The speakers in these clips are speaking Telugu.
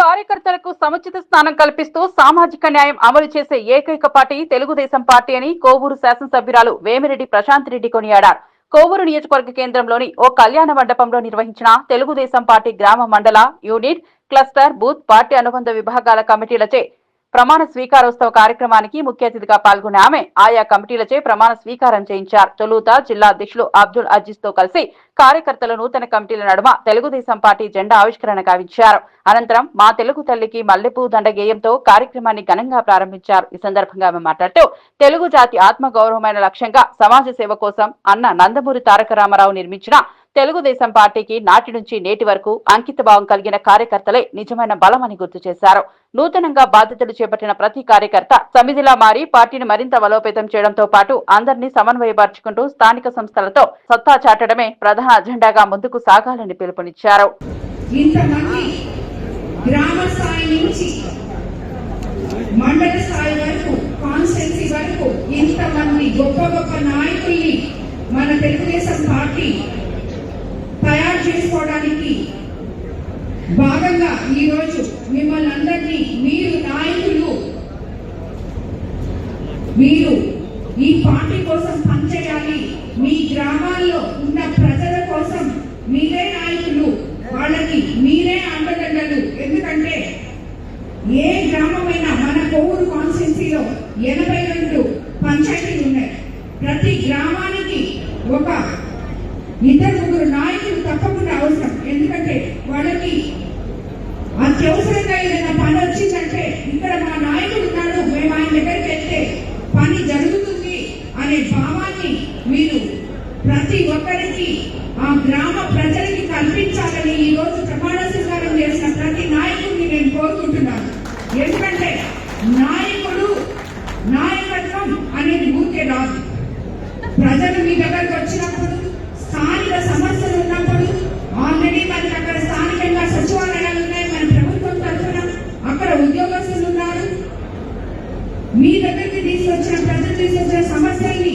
కార్యకర్తలకు సముచిత స్థానం కల్పిస్తూ సామాజిక న్యాయం అమలు చేసే ఏకైక పార్టీ తెలుగుదేశం పార్టీ అని కోవూరు శాసనసభ్యురాలు వేమిరెడ్డి ప్రశాంత్ రెడ్డి కొనియాడారు. కోవూరు నియోజకవర్గ కేంద్రంలోని ఓ కళ్యాణ మండపంలో నిర్వహించిన తెలుగుదేశం పార్టీ గ్రామ మండల యూనిట్ క్లస్టర్ బూత్ పార్టీ అనుబంధ విభాగాల కమిటీలచే ప్రమాణ స్వీకారోత్సవ కార్యక్రమానికి ముఖ్య అతిథిగా పాల్గొన్న ఆమె ఆయా కమిటీలచే ప్రమాణ స్వీకారం చేయించారు. తొలుత జిల్లా అధ్యక్షులు అబ్దుల్ అజీజ్తో కలిసి కార్యకర్తల నూతన కమిటీల నడుమ తెలుగుదేశం పార్టీ జెండా ఆవిష్కరణ కావించారు అనంతరం మా తెలుగు తల్లికి మల్లెపూ దండ గేయంతో కార్యక్రమాన్ని ఘనంగా ప్రారంభించారు. ఈ సందర్భంగా ఆమె మాట్లాడుతూ తెలుగు జాతి ఆత్మ గౌరవమైన లక్ష్యంగా సమాజ సేవ కోసం అన్న నందమూరి తారక రామారావు నిర్మించిన తెలుగుదేశం పార్టీకి నాటి నుంచి నేటి వరకు అంకితభావం కలిగిన కార్యకర్తలే నిజమైన బలమని గుర్తు చేశారు. నూతనంగా బాధ్యతలు చేపట్టిన ప్రతి కార్యకర్త సమిధిలా మారి పార్టీని మరింత బలోపేతం చేయడంతో పాటు అందరినీ సమన్వయపరుచుకుంటూ స్థానిక సంస్థలతో సత్తా చాటడమే ప్రధాన అజెండాగా ముందుకు సాగాలని పిలుపునిచ్చారు. ఇంతమంది గ్రామ స్థాయి నుంచి మండల స్థాయి వరకు కాన్స్టెన్సీ వరకు ఇంతమంది గొప్ప గొప్ప నాయకుల్ని మన తెలుగుదేశం పార్టీ భాగంగా ఈరోజు మిమ్మల్ని అందరినీ మీరు నాయకులు మీరు ఈ పార్టీ కోసం పనిచేయాలి. మీ గ్రామాల్లో ఉన్న ప్రజల కోసం మీరే నాయకులు. వాళ్ళకి మీరే అండదండలు. ఎందుకంటే ఏ గ్రామమైనా మన కొవ్వూరు కాన్స్టిట్యున్సీలో ఎనభై రెండు పంచాయతీలు ఉన్నాయి. ప్రతి గ్రామానికి ఒక ఇద్దరు ముగ్గురు నాయకులు తప్పకుండా అవసరం. ఎందుకంటే వాళ్ళకి అత్యవసరంగా ఏదైనా పని వచ్చిందంటే ఇక్కడ మా నాయకుడు ఉన్నాడు మేము ఆయన దగ్గరికి వెళ్తే పని జరుగుతుంది అనే భావాన్ని మీరు ప్రతి ఒక్కరికి ఆ గ్రామ ప్రజలకి కల్పించాలని ఈ రోజు ప్రమాణ స్వీకారం చేసిన ప్రతి నాయకుడిని నేను కోరుకుంటున్నాను. ఎందుకంటే నాయకుడు నాయకత్వం అనేది ఊరికే రాదు. ప్రజలు మీ దగ్గరకు వచ్చినప్పుడు స్థానిక సమస్యలు ఉన్నప్పుడు ఆల్రెడీ మనకి అక్కడ స్థానిక సచివాలయాలు ఉన్నాయి మన ప్రభుత్వం తరఫున అక్కడ ఉద్యోగస్తులు ఉన్నారు మీ దగ్గరికి తీసుకొచ్చిన ప్రజలు తీసుకొచ్చిన సమస్యల్ని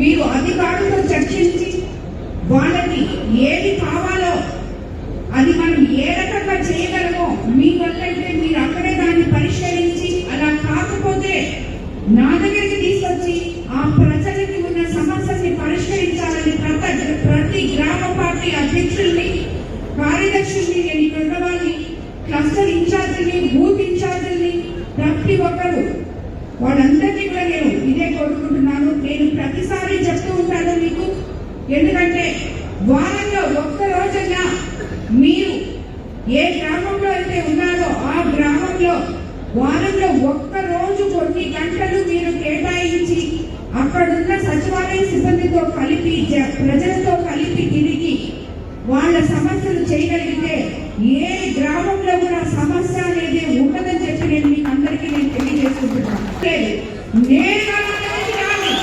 మీరు అధికారులతో చర్చించి వాళ్ళకి ఏది కావాలో అది మనం ఏ రకంగా చేయగలమో మీ వల్లైతే మీరు అక్కడే దాన్ని పరిష్కరించి అలా కాకపోతే నా దగ్గరికి తీసుకొచ్చి ఆ ప్రజలకి ఉన్న సమస్యల్ని పరిష్కరించాలని ప్రతి ప్రతి గ్రామ పార్టీ అధ్యక్షుల్ని కార్యదర్శుల్ని నేను ఇక్కడ ఉన్న వాళ్ళని క్లస్టర్ ఇన్ఛార్జిని ఇన్ఛార్జిని ప్రతి ఒక్కరు వాళ్ళందరినీ కూడా నేను ఇదే కోరుకుంటున్నాను నేను ప్రతిసారి చెప్తూ ఉంటాను మీకు ఎందుకంటే వారంలో ఒక్క రోజైనా మీరు ఏ గ్రామంలో అయితే ఉన్నారో ఆ గ్రామంలో వారంలో ఒక్క రోజు కొన్ని గంటలు మీరు కేటాయించి అక్కడున్న సచివాలయ సిబ్బందితో కలిపి జ- ప్రజలతో కలిపి తిరిగి వాళ్ళ సమస్యలు చేయగలిగితే ఏ గ్రామంలో కూడా సమస్య అనేది ఉండదని చెప్పి నేను మీకు అందరికీ నేను తెలియజేసుకుంటున్నాను. నేను నేరుగా నా దగ్గరికి రాండి.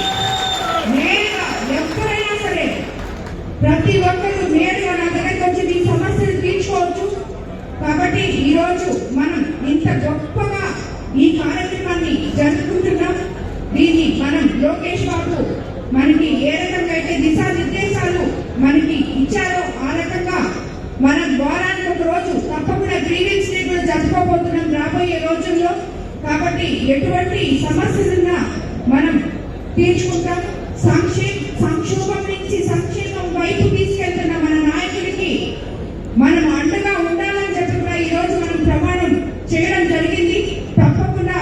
నేరుగా ఎవరైనా సరే ప్రతి ఒక్కరు నేరుగా నా దగ్గరికి వచ్చి మీ సమస్యలు తీర్చుకోవచ్చు కాబట్టి ఈ రోజు మనం ఇంత గొప్పగా ఈ కార్యక్రమాన్ని జరుపుకుంటున్నాం దీన్ని మనం లోకేష్ బాబు మనకి ఏ రకంగా అయితే దిశానిర్దేశాలు మనకి ఇచ్చారో ఆ రకంగా మనం వారానికి ఒక రోజు తప్పకుండా గ్రీవెన్స్ డే కూడా జరుపుకోబోతున్నాం రాబోయే రోజుల్లో కాబట్టి ఎటువంటి సమస్యలున్నా మనం తీర్చుకుంటాం. సంక్షే సంక్షోభం నుంచి సంక్షేమం వైపు తీసుకెళ్తున్న మన నాయకుడికి మనం అండగా ఉండాలని చెప్పి కూడా ఈ రోజు మనం ప్రమాణం చేయడం జరిగింది. తప్పకుండా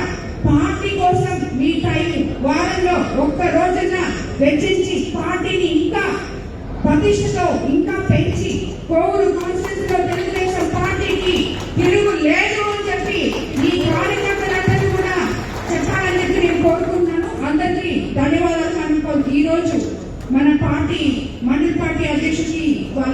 పార్టీ కోసం మీ టైం వారంలో ఒక్క రోజున వెచ్చించి పార్టీని ఇంకా ప్రతిష్టతో ఇంకా పెంచి కోవూరు మన పార్టీ మండల్ పార్టీ అధ్యక్షుడికి